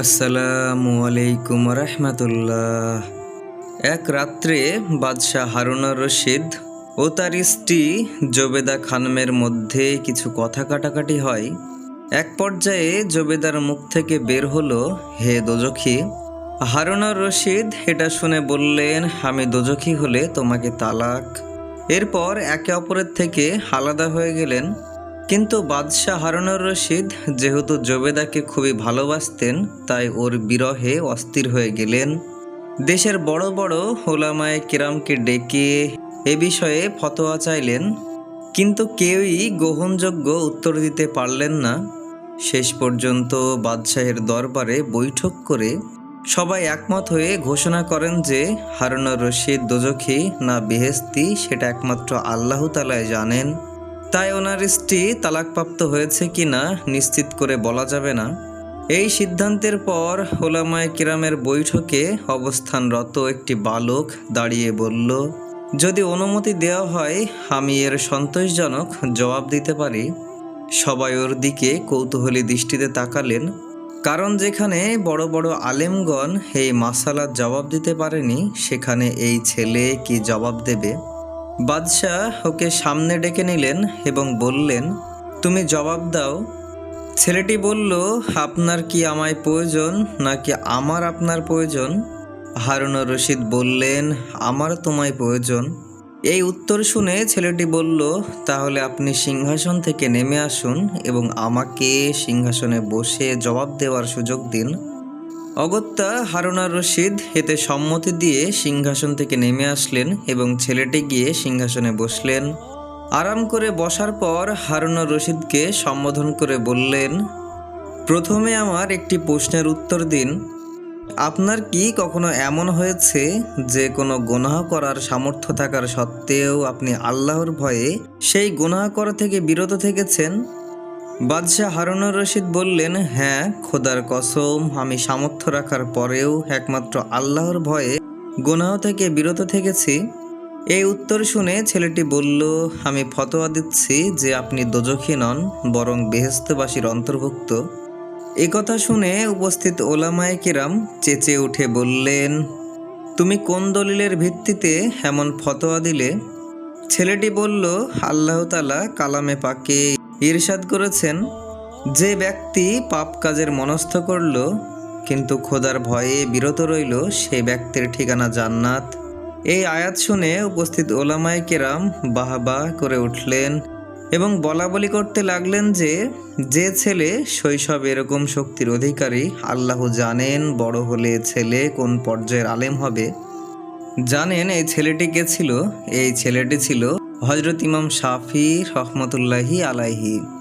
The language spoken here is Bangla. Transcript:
আসসালামু আলাইকুম রহমতুল্লাহ। এক রাত্রে বাদশাহ হারুনার রশিদ ও তার স্ত্রী জবেদা খানমের মধ্যে কিছু কথা কাটাকাটি হয়। এক পর্যায়ে জবেদার মুখ থেকে বের হলো, হে দোজখী, হারুনার রশিদ এটা শুনে বললেন, আমি দোজখী হলে তোমাকে তালাক। এরপর একে অপরের থেকে আলাদা হয়ে গেলেন। কিন্তু বাদশাহ হারুনুর রশিদ যেহেতু জবেদাকে খুবই ভালোবাসতেন, তাই ওর বিরহে অস্থির হয়ে গেলেন। দেশের বড় বড় হোলামায় কিরামকে ডেকে এ বিষয়ে ফতোয়া চাইলেন। কিন্তু কেউই গ্রহণযোগ্য উত্তর দিতে পারলেন না। শেষ পর্যন্ত বাদশাহের দরবারে বৈঠক করে সবাই একমত হয়ে ঘোষণা করেন যে হারুনুর রশিদ দোজখী না বেহেস্তি সেটা একমাত্র আল্লাহ তালায় জানেন। তাই ওনার স্ত্রী তালাকপ্রাপ্ত হয়েছে কি না নিশ্চিত করে বলা যাবে না। এই সিদ্ধান্তের পর হোলামায় কিরামের বৈঠকে অবস্থানরত একটি বালক দাঁড়িয়ে বলল, যদি অনুমতি দেওয়া হয়, আমি এর সন্তোষজনক জবাব দিতে পারি। সবাই ওর দিকে কৌতূহলী দৃষ্টিতে তাকালেন, কারণ যেখানে বড় বড় আলেমগণ এই মাসালার জবাব দিতে পারেনি, সেখানে এই ছেলে কি জবাব দেবে? বাদশাহ ওকে সামনে ডেকে নিলেন এবং বললেন, তুমি জবাব দাও। ছেলেটি বলল, আপনার কি আমায় প্রয়োজন নাকি আমার আপনার প্রয়োজন? হারুনুর রশিদ বললেন, আমার তোমায় প্রয়োজন। এই উত্তর শুনে ছেলেটি বলল, তাহলে আপনি সিংহাসন থেকে নেমে আসুন এবং আমাকে সিংহাসনে বসে জবাব দেওয়ার সুযোগ দিন। অগত্যা হারুনার রশিদ এতে সম্মতি দিয়ে সিংহাসন থেকে নেমে আসলেন এবং ছেলেটি গিয়ে সিংহাসনে বসলেন। আরাম করে বসার পর হারুনার রশিদকে সম্বোধন করে বললেন, প্রথমে আমার একটি প্রশ্নের উত্তর দিন। আপনার কি কখনো এমন হয়েছে যে কোনো গুনাহ করার সামর্থ্য থাকার সত্ত্বেও আপনি আল্লাহর ভয়ে সেই গুনাহ করা থেকে বিরত থেকেছেন? বাদশাহ হারুনুর রশিদ বললেন হ্যাঁ খোদার কসম, আমি সামর্থ্য রাখার পরেও একমাত্র আল্লাহর ভয়ে গুনাহ থেকে বিরত থেকেছি। এই উত্তর শুনে ছেলেটি বলল, আমি ফতোয়া দিচ্ছি যে আপনি দোজখী নন, বরং বেহেস্তবাসীর অন্তর্ভুক্ত। এ কথা শুনে উপস্থিত ওলামায়ে কিরাম চেঁচে উঠে বললেন, তুমি কোন দলিলের ভিত্তিতে এমন ফতোয়া দিলে? ছেলেটি বলল, আল্লাহ তালা কালামে পাকে ইরশাদ করেছেন, যে ব্যক্তি পাপ কাজের মনস্থ করল, কিন্তু খোদার ভয়ে বিরত রইল, সে ব্যক্তির ঠিকানা জান্নাত। এই আয়াত শুনে উপস্থিত ওলামায় কেরাম বাহবা করে উঠলেন এবং বলা বলি করতে লাগলেন যে যে ছেলে শৈশব এরকম শক্তির অধিকারী, আল্লাহ জানেন বড় হলে ছেলে কোন পর্যায়ের আলেম হবে। জানেন এই ছেলেটি কে ছিল? এই ছেলেটি ছিল হজরত ইমাম শাফি রহমতুল্লাহি আলাইহি।